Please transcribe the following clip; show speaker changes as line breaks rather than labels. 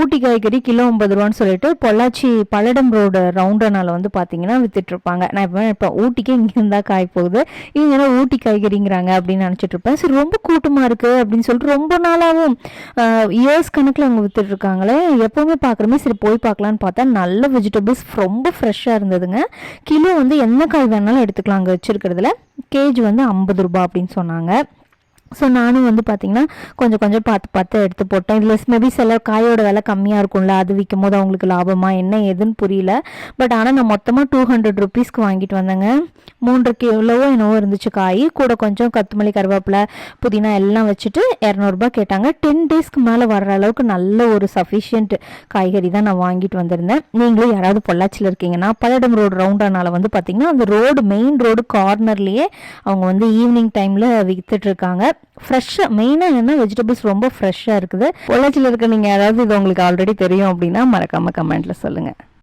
ஊட்டி காய்கறி கிலோ ஐம்பது ரூபான்னு சொல்லிட்டு பொள்ளாச்சி பல்லடம் ரோடு ரவுண்டனால் வந்து பார்த்தீங்கன்னா வித்துட்ருப்பாங்க நான் இப்போ இப்போ ஊட்டிக்கே இங்கே இருந்தால் காய் போகுது இவங்க ஊட்டி காய்கறிங்கிறாங்க அப்படின்னு நினச்சிட்டு இருப்பேன். சரி ரொம்ப கூட்டமாக இருக்குது அப்படின்னு சொல்லிட்டு ரொம்ப நாளாகவும் இயர்ஸ் கணக்கில் அவங்க வித்துட்ருக்காங்களே எப்போவுமே பார்க்குறமே சரி போய் பார்க்கலான்னு பார்த்தா நல்ல வெஜிடபிள்ஸ் ரொம்ப ஃப்ரெஷ்ஷாக இருந்ததுங்க. கிலோ வந்து என்ன காய் வேணாலும் எடுத்துக்கலாம் அங்கே வச்சிருக்கிறதுல கேஜி வந்து ஐம்பது ரூபாய் அப்படின்னு சொன்னாங்க. ஸோ நானும் வந்து பார்த்தீங்கன்னா கொஞ்சம் கொஞ்சம் பார்த்து பார்த்து எடுத்து போட்டேன். இதில் மேபி சில காயோட விலை கம்மியாக இருக்கும்ல அது விற்கும் போது அவங்களுக்கு லாபமாக என்ன ஏதுன்னு புரியல. பட் ஆனால் நான் மொத்தமாக டூ ஹண்ட்ரட் ருபீஸ்க்கு வாங்கிட்டு வந்தேங்க. மூன்று கிலோவோ என்னவோ இருந்துச்சு காய். கூட கொஞ்சம் கத்துமல்லி கருவேப்பிலை புதினா எல்லாம் வச்சுட்டு இரநூறுபா கேட்டாங்க. டென் டேஸ்க்கு மேலே வர்ற அளவுக்கு நல்ல ஒரு சஃபிஷியன்ட் காய்கறி தான் நான் வாங்கிட்டு வந்திருந்தேன். நீங்களும் யாராவது பொள்ளாச்சியில் இருக்கீங்கன்னா பல்லடம் ரோடு ரவுண்டானால வந்து பார்த்தீங்கன்னா அந்த ரோடு மெயின் ரோடு கார்னர்லேயே அவங்க வந்து ஈவினிங் டைமில் விற்றுட்ருக்காங்க இருக்காங்க. ஃப்ரெஷ்ஷாக மெயினாக என்ன வெஜிடபிள்ஸ் ரொம்ப ஃப்ரெஷ்ஷாக இருக்குது. பொள்ளாச்சியில் இருக்க நீங்கள் யாராவது இது உங்களுக்கு ஆல்ரெடி தெரியும் அப்படின்னா மறக்காமல் கமெண்ட்டில் சொல்லுங்கள்